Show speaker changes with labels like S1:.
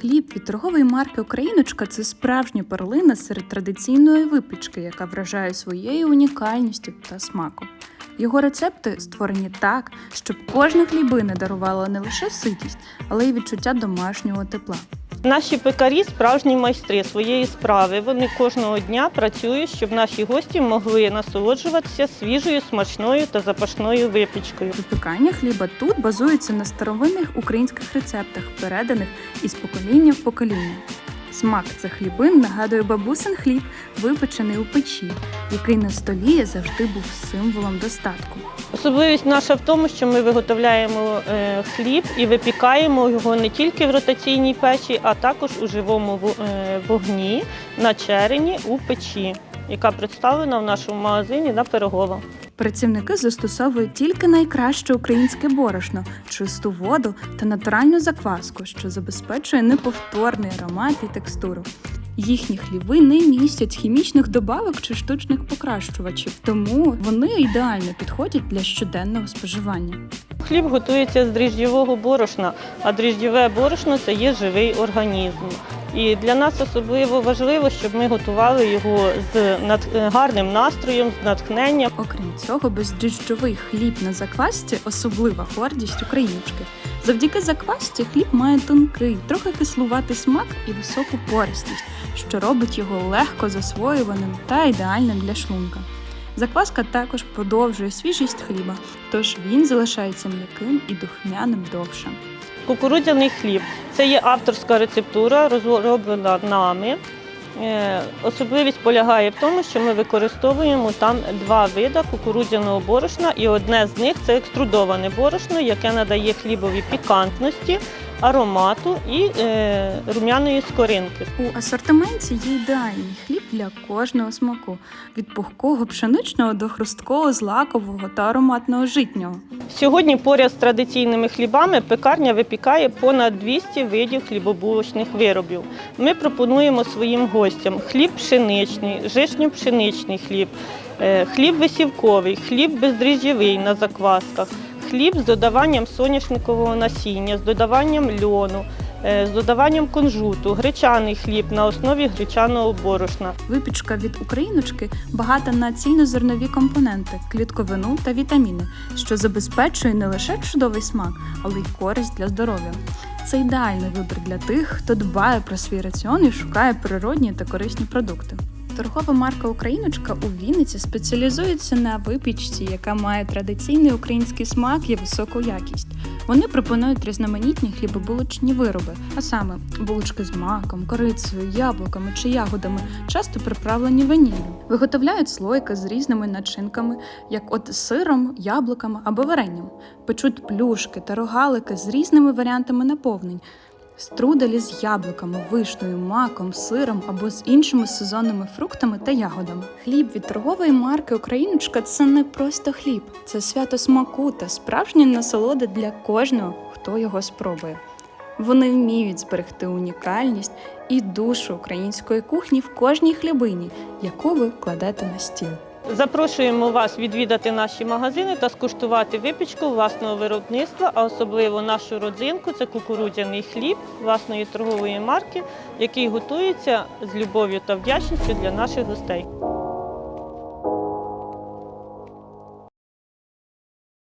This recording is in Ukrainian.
S1: Хліб від торгової марки Україночка це справжня перлина серед традиційної випічки, яка вражає своєю унікальністю та смаком. Його рецепти створені так, щоб кожна хлібина дарувала не лише ситість, але й відчуття домашнього тепла.
S2: Наші пекарі справжні майстри своєї справи. Вони кожного дня працюють, щоб наші гості могли насолоджуватися свіжою, смачною та запашною випічкою.
S1: Випікання хліба тут базується на старовинних українських рецептах, переданих із покоління в покоління. Смак цих хлібин нагадує бабусин хліб, випечений у печі, який на столі завжди був символом достатку.
S2: Особливість наша в тому, що ми виготовляємо е, хліб і випікаємо його не тільки в ротаційній печі, а також у живому е, вогні на черені у печі, яка представлена в нашому магазині на Пирогова.
S1: Працівники застосовують тільки найкраще українське борошно, чисту воду та натуральну закваску, що забезпечує неповторний аромат і текстуру. Їхні хліби не містять хімічних добавок чи штучних покращувачів, тому вони ідеально підходять для щоденного споживання.
S2: Хліб готується з дріжджового борошна, а дріжджове борошно це є живий організм. І для нас особливо важливо, щоб ми готували його з е, гарним настроєм, з натхненням.
S1: Окрім цього, бездріжджовий хліб на заквасці особлива гордість україночки. Завдяки заквасці хліб має тонкий, трохи кислуватий смак і високу пористість, що робить його легко засвоюваним та ідеальним для шлунка. Закваска також подовжує свіжість хліба, тож він залишається м'яким і духмяним довше.
S2: Кукурудзяний хліб це є авторська рецептура, розроблена нами. Е, Особливість полягає в тому, що ми використовуємо там два види кукурудзяного борошна, і одне з них це екструдоване борошно, яке надає хлібові пікантності, аромату і е, рум'яної скоринки.
S1: У асортименті є ідеальний хліб для кожного смаку від пухкого пшеничного до хрусткого злакового та ароматного житнього.
S2: Сьогодні поряд з традиційними хлібами пекарня випікає понад 200 видів хлібобулочних виробів. Ми пропонуємо своїм гостям хліб пшеничний, житньо-пшеничний хліб, е, хліб висівковий, хліб бездріжджєвий на заквасках, хліб з додаванням соняшникового насіння, з додаванням льону, е, з додаванням кунжуту, гречаний хліб на основі гречаного борошна.
S1: Випічка від україночки багата на цільнозернові компоненти, клітковину та вітаміни, що забезпечує не лише чудовий смак, але й користь для здоров'я. Це ідеальний вибір для тих, хто дбає про свій раціон і шукає природні та корисні продукти. Торгова марка Україночка у Вінниці спеціалізується на випічці, яка має традиційний український смак і високу якість. Вони пропонують різноманітні хлібобулочні вироби, а саме булочки з маком, корицею, яблуками чи ягодами, часто приправлені ваніллю. Виготовляють слойки з різними начинками, як от сиром, яблуками або варенням. Печуть плюшки та рогалики з різними варіантами наповнень. Струделі з яблуками, вишнею, маком, сиром або з іншими сезонними фруктами та ягодами. Хліб від торгової марки Україночка це не просто хліб, це свято смаку та справжня насолода для кожного, хто його спробує. Вони вміють зберегти унікальність і душу української кухні в кожній хлібині, яку ви кладете на стіл.
S2: Запрошуємо вас відвідати наші магазини та скуштувати випічку власного виробництва, а особливо нашу родзинку це кукурудзяний хліб власної торгової марки, який готується з любов'ю та вдячністю для наших гостей.